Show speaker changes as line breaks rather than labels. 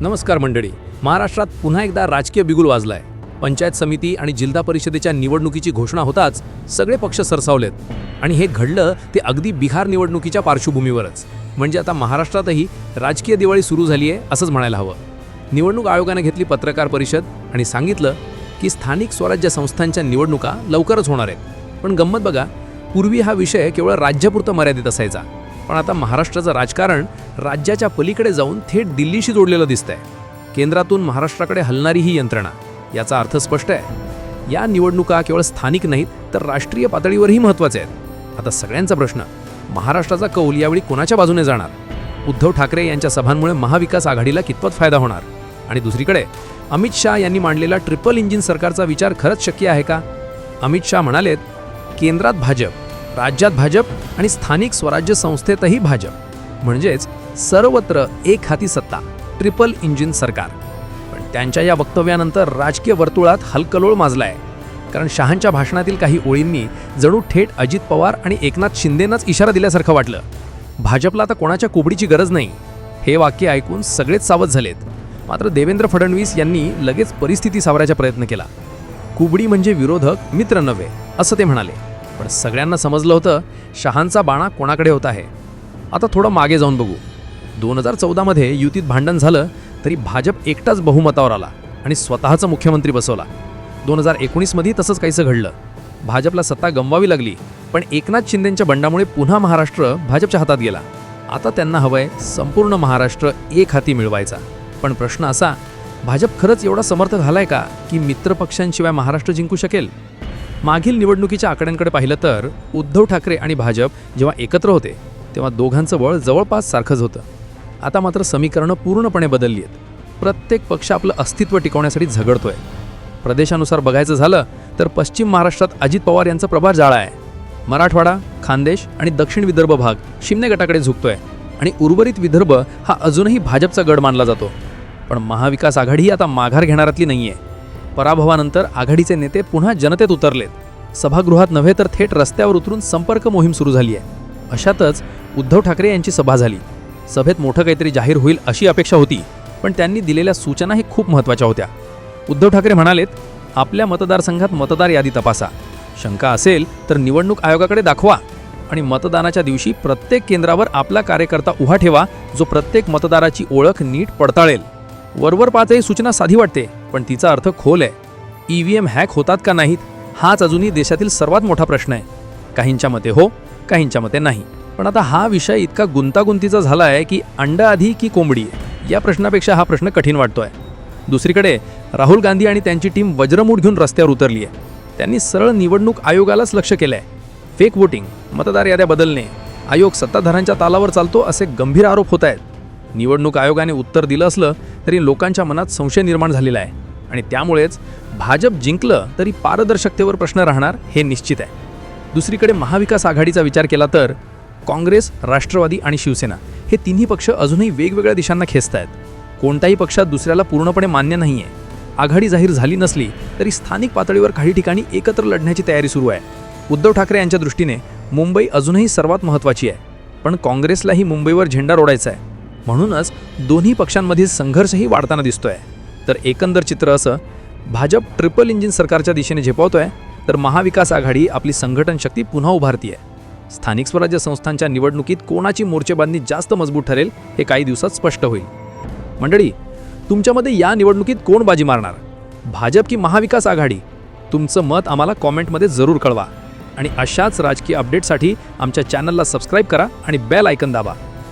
नमस्कार मंडळी. महाराष्ट्रात पुन्हा एकदा राजकीय बिगुल वाजलाय. पंचायत समिती आणि जिल्हा परिषदेच्या निवडणुकीची घोषणा होताच सगळे पक्ष सरसावलेत. आणि हे घडलं ते अगदी बिहार निवडणुकीच्या पार्श्वभूमीवरच. म्हणजे आता महाराष्ट्रातही राजकीय दिवाळी सुरू झाली आहे असंच म्हणायला हवं. निवडणूक आयोगाने घेतली पत्रकार परिषद आणि सांगितलं की स्थानिक स्वराज्य संस्थांच्या निवडणुका लवकरच होणार आहेत. पण गंमत बघा पूर्वी हा विषय केवळ राज्यापुरतं मर्यादित असायचा. पण आता महाराष्ट्राचं राजकारण राज्याच्या पलीकडे जाऊन थेट दिल्लीशी जोडलेलं दिसतंय. केंद्रातून महाराष्ट्राकडे हलणारी ही यंत्रणा याचा अर्थ स्पष्ट आहे. या निवडणुका केवळ स्थानिक नाहीत तर राष्ट्रीय पातळीवरही महत्त्वाचे आहेत. आता सगळ्यांचा प्रश्न महाराष्ट्राचा कौल यावेळी कोणाच्या बाजूने जाणार? उद्धव ठाकरे यांच्या सभांमुळे महाविकास आघाडीला कितपत फायदा होणार? आणि दुसरीकडे अमित शहा यांनी मांडलेला ट्रिपल इंजिन सरकारचा विचार खरंच शक्य आहे का? अमित शहा म्हणालेत केंद्रात भाजप राज्यात भाजप आणि स्थानिक स्वराज्य संस्थेतही भाजप. म्हणजेच सर्वत्र एक हाती सत्ता ट्रिपल इंजिन सरकार. पण त्यांच्या या वक्तव्यानंतर राजकीय वर्तुळात हलकलोळ माजलाय. कारण शहांच्या भाषणातील काही ओळींनी जणू थेट अजित पवार आणि एकनाथ शिंदेनाच इशारा दिल्यासारखं वाटलं. भाजपला आता कोणाच्या कोबडीची गरज नाही. हे वाक्य ऐकून सगळेच सावध झालेत. मात्र देवेंद्र फडणवीस यांनी लगेच परिस्थिती सावरायचा प्रयत्न केला. कुबडी म्हणजे विरोधक मित्र नव्हे असं ते म्हणाले. पण सगळ्यांना समजलं होतं शहांचा बाणा कोणाकडे होता आहे. आता थोडं मागे जाऊन बघू. दोन हजार चौदामध्ये युतीत भांडण झालं तरी भाजप एकटाच बहुमतावर आला आणि स्वतःचा मुख्यमंत्री बसवला. दोन हजार एकोणीसमध्ये तसंच काहीसं घडलं. भाजपला सत्ता गमवावी लागली पण एकनाथ शिंदेंच्या बंडामुळे पुन्हा महाराष्ट्र भाजपच्या हातात गेला. आता त्यांना हवंय संपूर्ण महाराष्ट्र एक हाती मिळवायचा. पण प्रश्न असा भाजप खरंच एवढा समर्थ झालाय का की मित्रपक्षांशिवाय महाराष्ट्र जिंकू शकेल? मागील निवडणुकीच्या आकड्यांकडे पाहिलं तर उद्धव ठाकरे आणि भाजप जेव्हा एकत्र होते तेव्हा दोघांचं बळ जवळपास सारखंच होतं. आता मात्र समीकरणं पूर्णपणे बदलली आहेत. प्रत्येक पक्ष आपलं अस्तित्व टिकवण्यासाठी झगडतोय. प्रदेशानुसार बघायचं झालं तर पश्चिम महाराष्ट्रात अजित पवार यांचा प्रभार जाळा आहे. मराठवाडा खानदेश आणि दक्षिण विदर्भ भाग शिमने गटाकडे झुकतोय आणि उर्वरित विदर्भ हा अजूनही भाजपचा गड मानला जातो. पण महाविकास आघाडी आता माघार घेणारातली आहे पराभवानंतर आघाडीचे नेते पुन्हा जनतेत उतरलेत. सभागृहात नव्हे तर थेट रस्त्यावर उतरून संपर्क मोहीम सुरू झाली आहे. अशातच उद्धव ठाकरे यांची सभा झाली. सभेत मोठं काहीतरी जाहीर होईल अशी अपेक्षा होती पण त्यांनी दिलेल्या सूचनाही खूप महत्त्वाच्या होत्या. उद्धव ठाकरे म्हणालेत आपल्या मतदारसंघात मतदार यादी तपासा. शंका असेल तर निवडणूक आयोगाकडे दाखवा आणि मतदानाच्या दिवशी प्रत्येक केंद्रावर आपला कार्यकर्ता उभा ठेवा जो प्रत्येक मतदाराची ओळख नीट पडताळेल. वरवर पाचही सूचना साधी वाटते पण तिचा अर्थ खोल आहे. ई व्ही एम हॅक होतात का नाहीत हाच अजूनही देशातील सर्वात मोठा प्रश्न आहे. काहींच्या मते हो काहींच्या मते नाही. पण आता हा विषय इतका गुंतागुंतीचा झाला आहे की अंडा आधी की कोंबडी या प्रश्नापेक्षा हा प्रश्न कठीण वाटतोय. दुसरीकडे राहुल गांधी आणि त्यांची टीम वज्रमूठ घेऊन रस्त्यावर उतरली आहे. त्यांनी सरळ निवडणूक आयोगालाच लक्ष आहे फेक वोटिंग मतदार याद्या बदलणे आयोग सत्ताधाऱ्यांच्या तालावर चालतो असे गंभीर आरोप होत आहेत. निवडणूक आयोगाने उत्तर दिलं असलं तरी लोकांच्या मनात संशय निर्माण झालेला आहे. आणि त्यामुळेच भाजप जिंकलं तरी पारदर्शकतेवर प्रश्न राहणार हे निश्चित आहे. दुसरीकडे महाविकास आघाडीचा विचार केला तर काँग्रेस राष्ट्रवादी आणि शिवसेना हे तिन्ही पक्ष अजूनही वेगवेगळ्या दिशांना खेचत आहेत. कोणत्याही पक्षात दुसऱ्याला पूर्णपणे मान्य नाही आहे आघाडी जाहीर झाली नसली तरी स्थानिक पातळीवर काही ठिकाणी एकत्र लढण्याची तयारी सुरू आहे. उद्धव ठाकरे यांच्या दृष्टीने मुंबई अजूनही सर्वात महत्त्वाची आहे. पण काँग्रेसलाही मुंबईवर झेंडा रोडायचा आहे. म्हणूनच दोन्ही पक्षांमधील संघर्षही वाढताना दिसतोय. तर एकंदर चित्र असं भाजप ट्रिपल इंजिन सरकारच्या दिशेने झेपावतोय तर महाविकास आघाडी आपली संघटन शक्ती पुन्हा उभारतीय. स्थानिक स्वराज्य संस्थांच्या निवडणुकीत कोणाची मोर्चेबांधणी जास्त मजबूत ठरेल हे काही दिवसात स्पष्ट होईल. मंडळी तुमच्यामध्ये या निवडणुकीत कोण बाजी मारणार? भाजप की महाविकास आघाडी? तुमचं मत आम्हाला कॉमेंटमध्ये जरूर कळवा. आणि अशाच राजकीय अपडेटसाठी आमच्या चॅनलला सबस्क्राईब करा आणि बेल आयकन दाबा.